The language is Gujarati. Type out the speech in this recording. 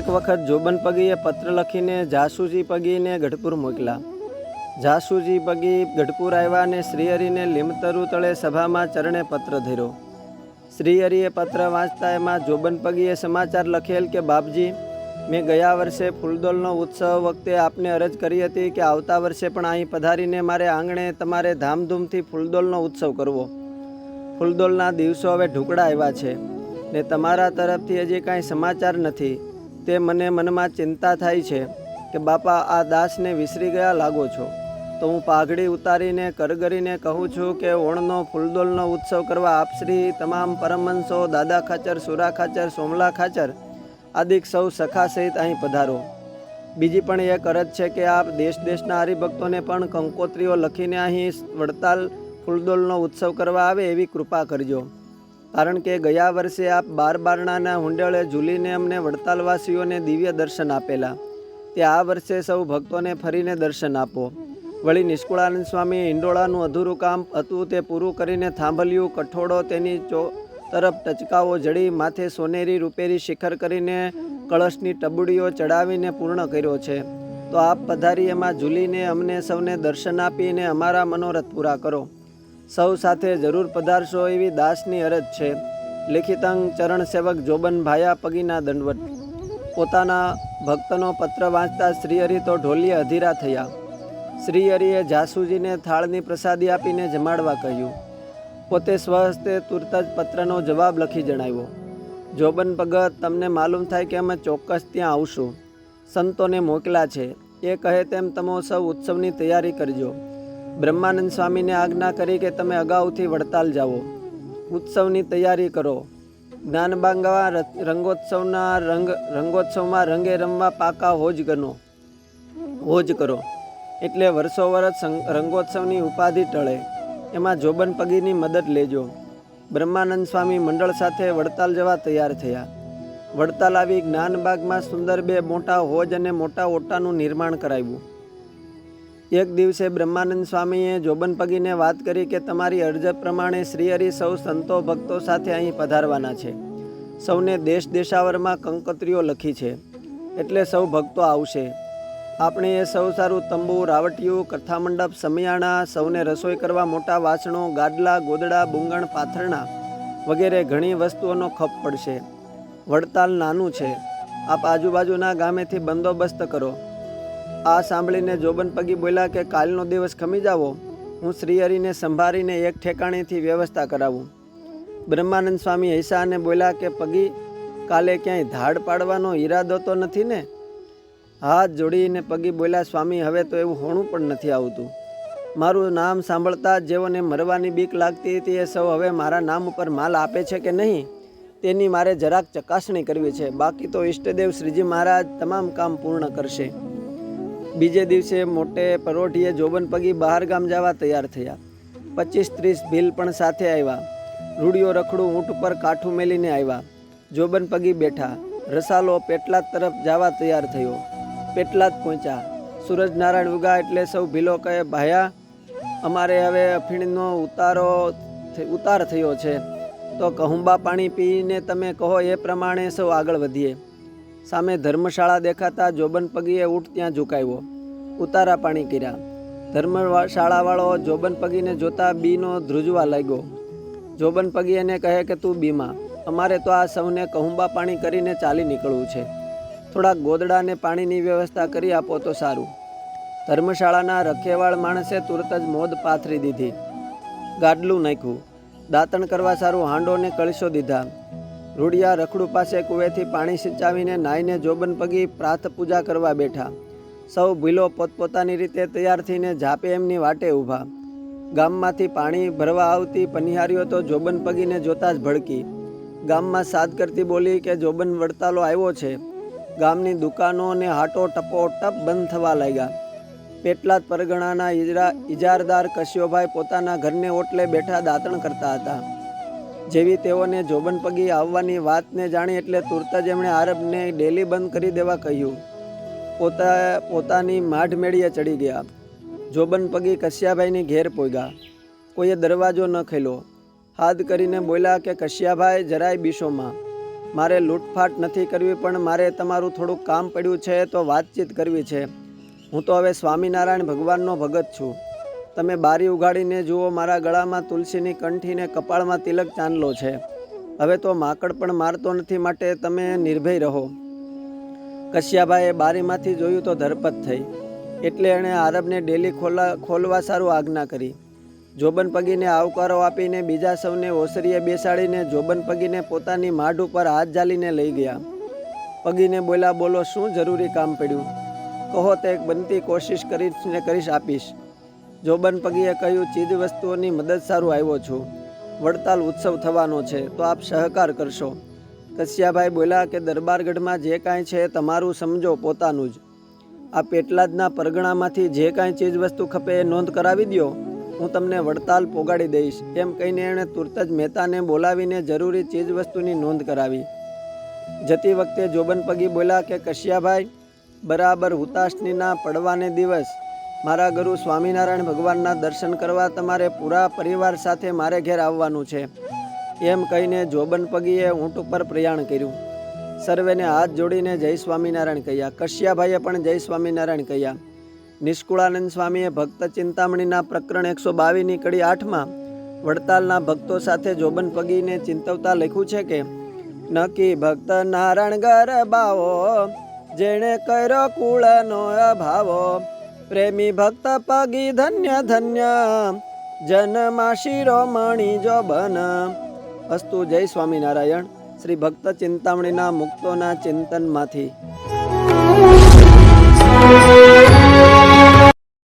એક વખત જોબન પગીએ પત્ર લખીને જાસુજી પગીને ગઢપુર મોકલા. જાસુજી પગી ગઢપુર આવ્યા અને શ્રીહરિને લીમતરુ તળે સભામાં ચરણે પત્ર ધર્યો. શ્રીહરિએ પત્ર વાંચતા એમાં જોબન પગીએ સમાચાર લખેલ કે, બાપજી, મેં ગયા વર્ષે ફૂલદોલનો ઉત્સવ વખતે આપને અરજ કરી હતી કે આવતા વર્ષે પણ અહીં પધારીને મારે આંગણે તમારે ધામધૂમથી ફૂલદોલનો ઉત્સવ કરવો. ફૂલદોલના દિવસો હવે ઢુકડા આવ્યા છે ને તમારા તરફથી હજી કાંઈ સમાચાર નથી. તે મને મનમાં ચિંતા થાય છે કે, બાપા, આ દાસને વિસરી ગયા લાગો છો? તો હું પાઘડી ઉતારીને, કરગરીને કહું છું કે, ઓણનો, ફૂલદોલનો ઉત્સવ કરવા આપશ્રી તમામ પરમહંસો, દાદા ખાચર, સુરા ખાચર, સોમલા ખાચર આદિક સૌ સખા સહિત અહીં પધારો. બીજી પણ એક અરજ છે કે, આપ દેશ દેશના હરિભક્તોને પણ કંકોત્રીઓ લખીને અહીં વડતાલ ફૂલદોલનો ઉત્સવ કરવા આવે એવી કૃપા કરજો. કારણ કે ગયા વર્ષે આપ બાર બારણાના હુંડળે ઝૂલીને અમને વડતાલવાસીઓને દિવ્ય દર્શન આપેલા. તે આ વર્ષે સૌ ભક્તોને ફરીને દર્શન આપો. વળી નિષ્કુળાનંદ સ્વામી હિંડોળાનું અધૂરું કામ હતું તે પૂરું કરીને થાંભલ્યું, કઠોળો, તેની ચો, તરફ ટચકાઓ જડી, માથે સોનેરી રૂપેરી શિખર કરીને કળશની ટબુડીઓ ચડાવીને પૂર્ણ કર્યો છે. તો આપ પધારી એમાં ઝૂલીને અમને સૌને દર્શન આપીને અમારા મનોરથ પૂરા કરો. સૌ સાથે જરૂર પધારશો એવી દાસની અરજ છે. લેખિતંગ ચરણ સેવક જોબન ભાયા પગીના દંડવટ. પોતાના ભક્તનો પત્ર વાંચતા શ્રીહરિ તો ઢોલીએ અધીરા થયા. શ્રીહરિએ જાસુજીને થાળની પ્રસાદી આપીને જમાડવા કહ્યું. પોતે સ્વહસ્તે તુરત જ પત્રનો જવાબ લખી જણાવ્યો. જોબન ભગત, તમને માલુમ થાય કે અમે ચોક્કસ ત્યાં આવશું. સંતોને મોકલા છે. એ કહે તેમ તમે સૌ ઉત્સવની તૈયારી કરજો. બ્રહ્માનંદ સ્વામીને આજ્ઞા કરી કે તમે અગાઉથી વડતાલ જાઓ. ઉત્સવની તૈયારી કરો. જ્ઞાનબાંગવા ર- રંગોત્સવના રંગ, રંગોત્સવમાં રંગે રમવા પાકા હોજ ગનો હોજ કરો. એટલે વર્ષો વર્ષ રંગોત્સવની ઉપાધિ ટળે. એમાં જોબન પગીની મદદ લેજો. બ્રહ્માનંદ સ્વામી મંડળ સાથે વડતાલ જવા તૈયાર થયા. વડતાલ આવી જ્ઞાનબાગમાં સુંદર બે મોટા હોજ અને મોટા ઓટાનું નિર્માણ કરાવ્યું. એક દિવસે બ્રહ્માનંદ સ્વામીએ જોબન પગીને વાત કરી કે તમારી અરજ પ્રમાણે શ્રીહરિ સૌ સંતો ભક્તો સાથે અહીં પધારવાના છે. સૌને દેશ દેશાવરમાં કંકોત્રીઓ લખી છે. એટલે સૌ ભક્તો આવશે. આપણે એ સૌ સારું તંબુ, રાવટિયું, કથામંડપ, સમિયાણા, સૌને રસોઈ કરવા મોટા વાસણો, ગાડલા, ગોદડા, બુંગણ, પાથરણા વગેરે ઘણી વસ્તુઓનો ખપ પડશે. વડતાલ નાનું છે. આપ આજુબાજુના ગામેથી બંદોબસ્ત કરો. આ સાંભળીને જોબન પગી બોલ્યા કે, કાલનો દિવસ ખમી જાવો. હું શ્રીહરિને સંભાળીને એક ઠેકાણેથી વ્યવસ્થા કરાવું. બ્રહ્માનંદ સ્વામી હૈસા બોલ્યા કે, પગી, કાલે ક્યાંય ધાડ પાડવાનો ઈરાદો તો નથી ને? હાથ જોડીને પગી બોલ્યા, સ્વામી, હવે તો એવું હોણું પણ નથી આવતું. મારું નામ સાંભળતા જેઓને મરવાની બીક લાગતી હતી એ સૌ હવે મારા નામ ઉપર માલ આપે છે કે નહીં? તેની મારે જરાક ચકાસણી કરવી છે. બાકી તો ઈષ્ટદેવ શ્રીજી મહારાજ તમામ કામ પૂર્ણ કરશે. બીજે દિવસે મોટે પરોઢીએ જોબન પગી બહાર ગામ જવા તૈયાર થયા. પચીસ ત્રીસ ભીલ પણ સાથે આવ્યા. રૂડિયો રખડું ઊંટ પર કાઠું મેલીને આવ્યા. જોબન પગી બેઠા. રસાલો પેટલાદ તરફ જવા તૈયાર થયો. પેટલાદ પહોંચ્યા. સૂરજનારાયણ ઉગા એટલે સૌ ભીલો કહે, ભાયા, અમારે હવે અફીણનો ઉતારો ઉતાર થયો છે. તો કહુંબા પાણી પીને તમે કહો એ પ્રમાણે સૌ આગળ વધીએ. સામે ધર્મશાળા દેખાતા જોબન પગીએ ઊંટ ત્યાં ઝુકાવ્યો. ઉતારા પાણી કર્યા. ધર્મશાળાવાળો જોબન પગીને જોતા બીનો ધ્રુજવા લાગ્યો. જોબન પગી એને કહે કે, તું બીમાં, અમારે તો આ સૌને કહુંબા પાણી કરીને ચાલી નીકળવું છે. થોડાક ગોદડાને પાણીની વ્યવસ્થા કરી આપો તો સારું. ધર્મશાળાના રખેવાળ માણસે તુરત જ મોદ પાથરી દીધી. ગાડલું નાખ્યું. દાંતણ કરવા સારું હાંડો ને કળશો દીધા. રૂડિયા રખડું પાસે કુવેથી પાણી સિંચાવીને નાઈને જોબન પગી પ્રાર્થ પૂજા કરવા બેઠા. સૌ ભીલો પોતપોતાની રીતે તૈયાર થઈને જાપે એમની વાટે ઊભા. ગામમાંથી પાણી ભરવા આવતી પનિહારીઓ તો જોબન પગીને જોતા જ ભડકી. ગામમાં સાદ કરતી બોલી કે, જોબન વડતાલો આવ્યો છે. ગામની દુકાનો અને હાટો ટપો ટપ બંધ થવા લાગ્યા. પેટલાદ પરગણાના ઇજારદાર કશ્યોભાઈ પોતાના ઘરને ઓટલે બેઠા દાંતણ કરતા હતા. જેવી તેઓને જોબન પગી આવવાની વાતને જાણી એટલે તુરત જ એમણે આરબને ડેલી બંધ કરી દેવા કહ્યું. પોતા, પોતાની માઢ મેળીએ ચડી ગયા. જોબન પગી કશ્યાભાઈની ઘેર પોગ્યા કોઈએ દરવાજો ન ખેલો હાથ કરીને બોલ્યા કે, કશ્યાભાઈ, જરાય બીશોમાં મારે લૂંટફાટ નથી કરવી, પણ મારે તમારું થોડુંક કામ પડ્યું છે તો વાતચીત કરવી છે. હું તો હવે સ્વામિનારાયણ ભગવાનનો ભગત છું. તમે બારી ઉગાડીને જુઓ, મારા ગળામાં, તુલસીની કંઠીને કપાળમાં તિલક ચાંદલો છે. હવે તો માકડ પણ મારતો નથી માટે તમે નિર્ભય રહો. કશ્યાભાઈએ બારીમાંથી જોયું તો ધરપત થઈ. એટલે એણે આરબને ડેલી ખોલા, ખોલવા સારું આજ્ઞા કરી. જોબન પગીને આવકારો આપીને બીજા સૌને ઓસરીએ બેસાડીને જોબન પગીને પોતાની માઢ ઉપર હાથ જાલીને લઈ ગયા. પગીને બોલા બોલો, શું જરૂરી કામ પડ્યું? કહો તે એક બનતી કોશિશ કરીશ ને કરીશ આપીશ. જોબન પગીએ કહ્યું ચીજ વસ્તુઓની મદદ સારું આવ્યો છું. વડતાલ ઉત્સવ થવાનો છે, તો આપ સહકાર કરશો. કશ્યાભાઈ બોલ્યા કે, દરબારગઢમાં જે કાંઈ છે, તમારું સમજો પોતાનું જ. આ પેટલાદના પરગણામાંથી જે કાંઈ ચીજ વસ્તુ ખપે એ નોંધ કરાવી દ્યો. હું તમને વડતાલ પોગાડી દઈશ. એમ કહીને એણે તુરત જ મહેતાને બોલાવીને જરૂરી ચીજ વસ્તુની નોંધ કરાવી. જતી વખતે જોબન પગી બોલ્યા કે, કશ્યાભાઈ, બરાબર હુતાશનીના પડવાને દિવસ મારા ગુરુ સ્વામિનારાયણ ભગવાનના દર્શન કરવા તમારે પૂરા પરિવાર સાથે મારે ઘેર આવવાનું છે. એમ કહીને જોબન પગીએ ઊંટ ઉપર પ્રયાણ કર્યું. સર્વેને હાથ જોડીને જય સ્વામિનારાયણ કહ્યા. કશ્યાભાઈએ પણ જય સ્વામિનારાયણ કહ્યા. નિષ્કુળાનંદ સ્વામીએ ભક્ત ચિંતામણીના પ્રકરણ એકસો બાવીસની કડી આઠમાં વડતાલના ભક્તો સાથે જોબન પગીને ચિંતવતા લખ્યું છે કે, નકી ભક્ત નારાયણ ગરબાવો, જેણે કર્યો કુળનો અભાવો પ્રેમી ભક્ત પગી ધન્ય ધન્ય જનમાં શિરોમણી જોબન. અસ્તુ જય સ્વામિનારાયણ, શ્રી ભક્ત ચિંતામણીના મુક્તોના ચિંતનમાંથી.